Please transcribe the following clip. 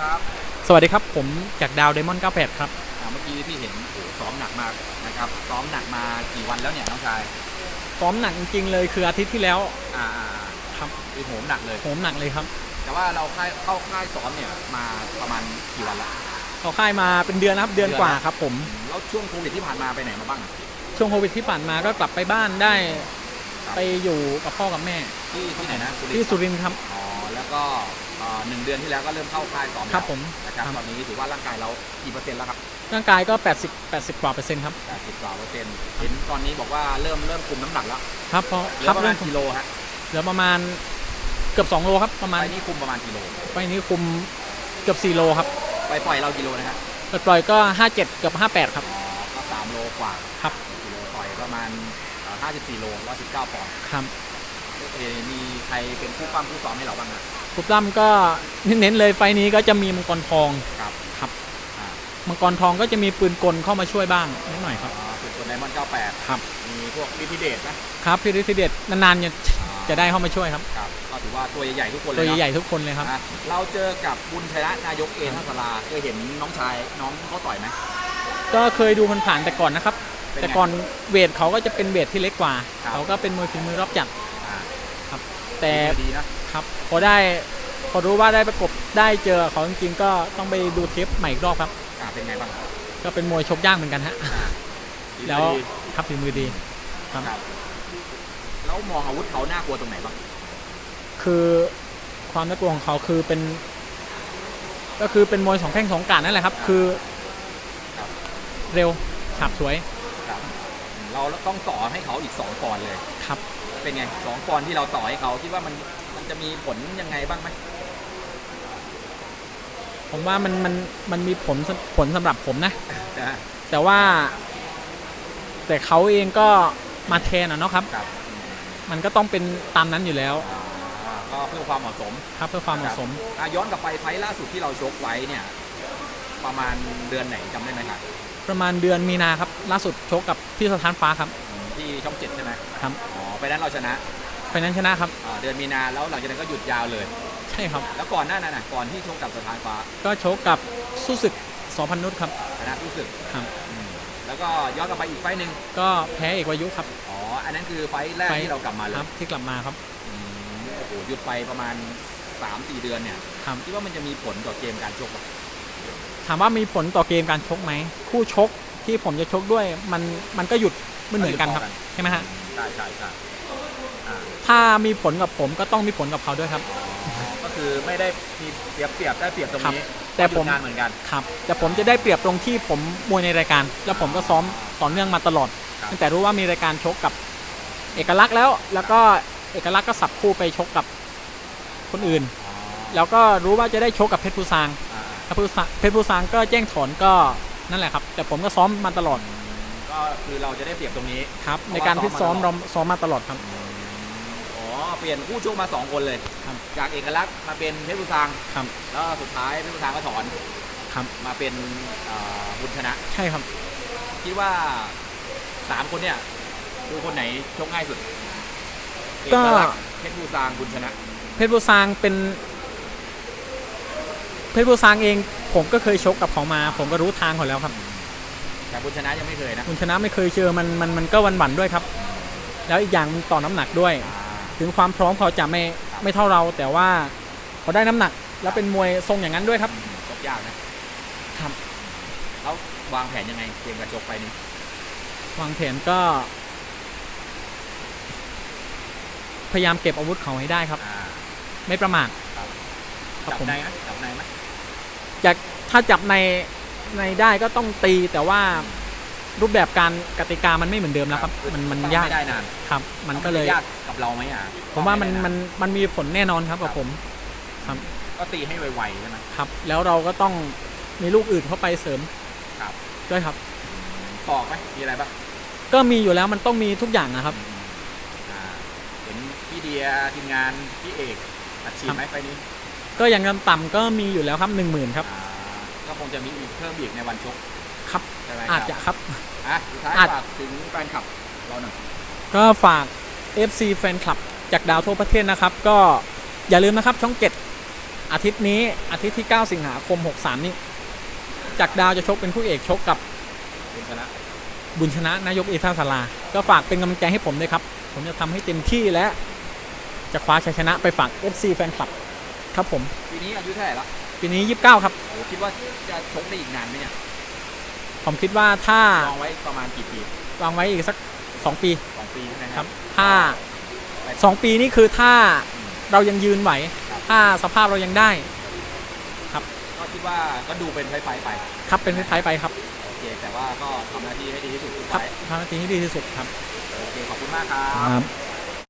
ครับสวัสดีครับ ผมจากดาวเดมอน98 ครับอ่าเมื่อกี้ที่เห็นโอ้โหซ้อมหนักมากนะครับซ้อมหนักมากี่วันแล้วเนี่ยน้องชายซ้อมหนักจริงๆเลยคืออาทิตย์ที่แล้ว อ่าอ่าอ่าครับ คือโหมหนักเลยโหมหนักเลยครับ แต่ว่าเราค่ายเข้าค่ายซ้อมเนี่ยมาประมาณกี่วันละเขาค่ายมาเป็นเดือนนะครับเดือนกว่าครับผมแล้วช่วงโควิดที่ผ่านมาไปไหนมาบ้างอะช่วงโควิดที่ผ่านมาก็กลับไปบ้านได้ครับไปอยู่กับพ่อกับแม่ ที่ที่ไหนนะที่สุรินทร์ครับอ๋อแล้วก็ เอ่อหนึ่งเดือนที่แล้วก็เริ่มเข้าค่ายซ้อมแล้วครับผม นะครับครับตอนนี้ถือว่าร่างกายเรากี่เปอร์เซ็นต์แล้วครับร่างกายก็ 80 80กว่าเปอร์เซ็นต์ครับ80กว่าเปอร์เซ็นต์เห็นตอนนี้บอกว่าเริ่มเริ่มคุมน้ำหนักแล้วครับเพราะเหลืครัอบประมาณเรื่องกิโลฮะเหลือประมาณเกือบ2โลครับประมาณไฟนี้คุมประมาณกิโลไฟนี้คุมเกือบ4โลครับไปปล่อยเรากิโลนะฮะปล่อยๆก็ 57เกือบ58 ครับ อ๋อก็สามโลกว่าครับ กิโลต่อยประมาณเอ่อ54โล119ปอนด์ครับ เอ่อมีใครเป็นผู้ปั้มผู้ซ้อมให้เราบ้างนะ คุปตั้มก็เน้นๆเลยไฟนี้ก็จะมีมังกรทองครับครับอ่ามังกรทองก็จะมีปืนกลเข้ามาช่วยบ้างนิดหน่อยครับอ๋อเป็นตัวไดมอนด์98 ครับ มีพวกลิทิเดตนะครับพี่ฤทธิเดชนานๆจะจะได้เข้ามาช่วยครับ ครับก็ถือว่าตัวใหญ่ๆทุกคนเลตัวยเนอะใหญ่ๆทุกคนเลยครับ อะเราเจอกับบุญชัยนะนายกเอท่าสลาเคยเห็นน้องชายน้องเขาต่อยไหมก็เคยดูผ่านๆแต่ก่อนนะครับ เป็ไง แต่ก่อนเวทเขาก็จะเป็นเวทที่เล็กกว่า ครับ เขาก็เป็นมวยฝีมือรอบจัด อ่าแต่ดีนะ ครับพอได้พอรู้ว่าได้ประกบได้เจอเขาจริงๆก็ต้องไปดูเทปใหม่อีกรอบครับ อ่า เป็นไงบ้าง ก็เป็นมวยชกยากเหมือนกันฮะแล้วครับฝีมือดี ครับ ครับ แล้วมองอาวุธเขาน่ากลัวตรงไหนบ้าง คือความน่ากลัวของเขาคือเป็น ก็คือเป็นมวยสองแข้งสองกาดนั่นแหละครับ คือ ครับ เร็วฉาบสวย ครับ เราต้องต่อให้เขาอีก2ปอนด์เลย ครับ เป็นไงสองปอนด์ที่เราต่อให้เขาคิดว่ามันมันจะมีผลยังไงบ้างไหมผมว่ามันมันมันมีผลสผลสำหรับผมนะ นะฮะแต่ว่า แต่เขาเองก็มาแทนอะเนาะครับ ครับมันก็ต้องเป็นตามนั้นอยู่แล้วอ่าก็เพื่อความเหมาะสม ครับเพื่อความเหมาะสม อะย้อนกลับไปไฟล์ล่าสุดที่เราชกไว้เนี่ย ประมาณเดือนไหนจำได้ไหมครับประมาณเดือนมีนาครับล่าสุดชกกับที่สถานฟ้าครับอืมที่ ช่องเจ็ดใช่ไหมครับ อ๋อไปนั้นเราชนะไฟนั้นชนะครับ อ่าเดือนมีนาแล้วหลังจากนั้นก็หยุดยาวเลย ใช่ครับ แล้วก่อนหน้านั้นน่ะก่อนที่ชกกับสถานฟ้าก็ชกกับสู้ศึกสอพันนุชครับ ชนะสู้ศึกครับ อืมแล้วก็ย้อนกลับไปอีกไฟล์หนึ่งก็แพ้เอกวายุครับ อ๋ออันนั้นคือไฟล์แรกไฟล์ที่เรากลับมาเลคยรับที่กลับมาครับอืมโอ้โหหยุดไปประมาณ3-4เดือนเนี่ยครับ คิดว่ามันจะมีผลต่อเกมการชกไหมถามว่ามีผลต่อเกมการชกไหมคู่ชกที่ผมจะชกด้วยมันมันก็หยุด ไม่เหมือนกันครับใช่ไหมฮะใช่ใช่ใช่อ่าถ้ามีผลกับผมก็ต้องมีผลกับเขาด้วยครับ ก็คือไม่ได้มีเสียเปรียบได้เปรียบตรงนี้แต่ผมหยุดงานเหมือนกัน ครับแต่ผมจะได้เปรียบตรงที่ผมมวยในรายการ แล้วผมก็ซ้อมต่อเนื่องมาตลอดครับ ตั้งแต่รู้ว่ามีรายการชกกับ เอกลักษณ์แล้ว แล้วก็เอกลักษณ์ก็สับคู่ไปชกกับคนอื่นอ๋อแล้วก็รู้ว่าจะได้ชกกับเพชรภูซางอ่าถ้าเพชรภูซางเพชรภูซางก็แจ้งถอนก็นั่นแหละครับ แต่ผมก็ซ้อมมาตลอด ก็คือเราจะได้เปรียบตรงนี้ ครับเพราะว่าในการที่ซ้ซ้ออมมมาตลอดเราซ้อมมาตลอดครับ อ๋อ เปลี่ยนคู่ชกมาสองคนเลย ครับจากเอกลักษณ์มาเป็นเพชรบุษางครับ แล้วสุดท้ายเพชรบุษางก็ถอนครับ มาเป็นอ่าบุญชนะ ใช่ครับ คิดว่าสามคนเนี่ยดูคนไหนชกง่ายสุดเอก็ลักษณ์เพชรบุษางบุญชนะ เพชรบูซางเป็น เพชรบูซางเอง ผมก็เคยชกกับเขามา ผมก็รู้ทางเขาแล้วครับ แต่บุญชนะยังไม่เคยนะคุณชนะไม่เคยเจอมันมันมันก็วันหวันๆด้วยครับ แล้วอีกอย่างมันต่อน้ำหนักด้วยอ่าถึงความพร้อมเขาจะไม่ไม่เท่าเรา แต่ว่าเขาได้น้ำหนัก แล้วเป็นมวยทรงอย่างนั้นด้วยครับ ชกยากนะครับ แล้ววางแผนยังไงเกมกระชกไปนี้วางแผนก็ พยายามเก็บอาวุธเขาให้ได้ครับ อ่าไม่ประมาท ครับครับจับผม ในไหมจับในไหมจากถ้าจับใน ในได้ก็ต้องตีแต่ว่ารูปแบบการกติกามันไม่เหมือนเดิมแล้วครับ มันมันตั้งยากไม่ได้นานครับ มันก็เลยยากกับเราไหมอะผมว่ามันมันมันมีผลแน่นอนครับกับผมก็ตีให้ไวๆใช่ไหมครับ แล้วเราก็ต้องมีลูกอื่นเข้าไปเสริมครับด้วยครับศอกไหมมีอะไรบ้างก็มีอยู่แล้วมันต้องมีทุกอย่างนะครับอ่าเห็นพี่เดียทีมงานพี่เอกอัดฉีดไหมไฟล์นี้ ก็อย่างต่ำๆก็มีอยู่แล้วครับหนึ่งหมื่นครับอ่า ก็คงจะมีอีกเพิ่มอีกในวันชกครับใช่ไหมอาจจะครับ อะสุดท้ายอาจ ฝากถึงแฟนคลับเราหน่อยก็ฝาก FC แฟนคลับจากดาวทั่วประเทศนะครับ ก็อย่าลืมนะครับช่อง7อาทิตย์นี้อาทิตย์ที่ 9 สิงหาคม 63 นี้จากดาวจะชกเป็นคู่เอกชกกับคุณชนะบุญชนะนายกเอท่าสาราก็ฝากเป็นกำลังใจให้ผมด้วยครับ ผมจะทำให้เต็มที่และ จะคว้าชัยชนะไปฝาก FC แฟนคลับ ครับผมปีนี้อายุเท่าไหร่ละ ปีนี้29ครับ โอ้คิดว่าจะชกได้อีกนานไหมเนี่ยผมคิดว่าถ้าลองไว้ประมาณกี่ปีวางไว้อีกสัก2ปีสองปีใช่ไหมคครัรับ บ ถ้า2ปีนี่คือถ้าเรายังยืนไหวถ้าสภาพเรายังได้ ก็คิดว่าก็ดูเป็นไฟๆไปครับเป็นคล้ายๆไปครับ โอเคแต่ว่าก็ทำหน้าที่ให้ดีที่สุดทุกครับไฟล์ทำหน้าที่ให้ดีที่สุดครับ โอเคขอบคุณมากครับ ครับ